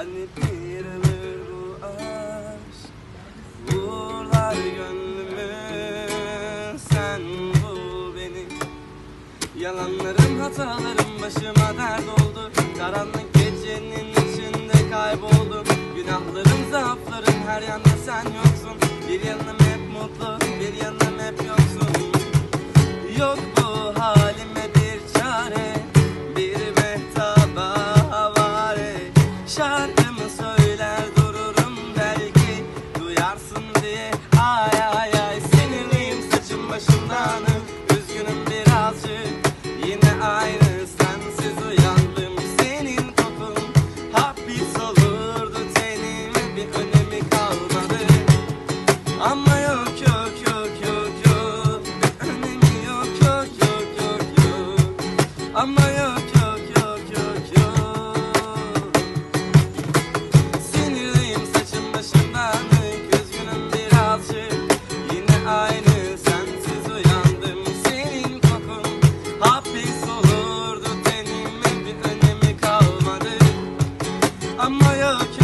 Hani bir ömür bu aşk Vurlar gönlümü. Sen bul beni. Yalanlarım hatalarım başıma dert oldu. Karanlık gecenin içinde kayboldum Günahlarım zaaflarım her yanda sen yoksun. Bir yanım Ay ay ay sinirliyim saçım başımdan Ama yok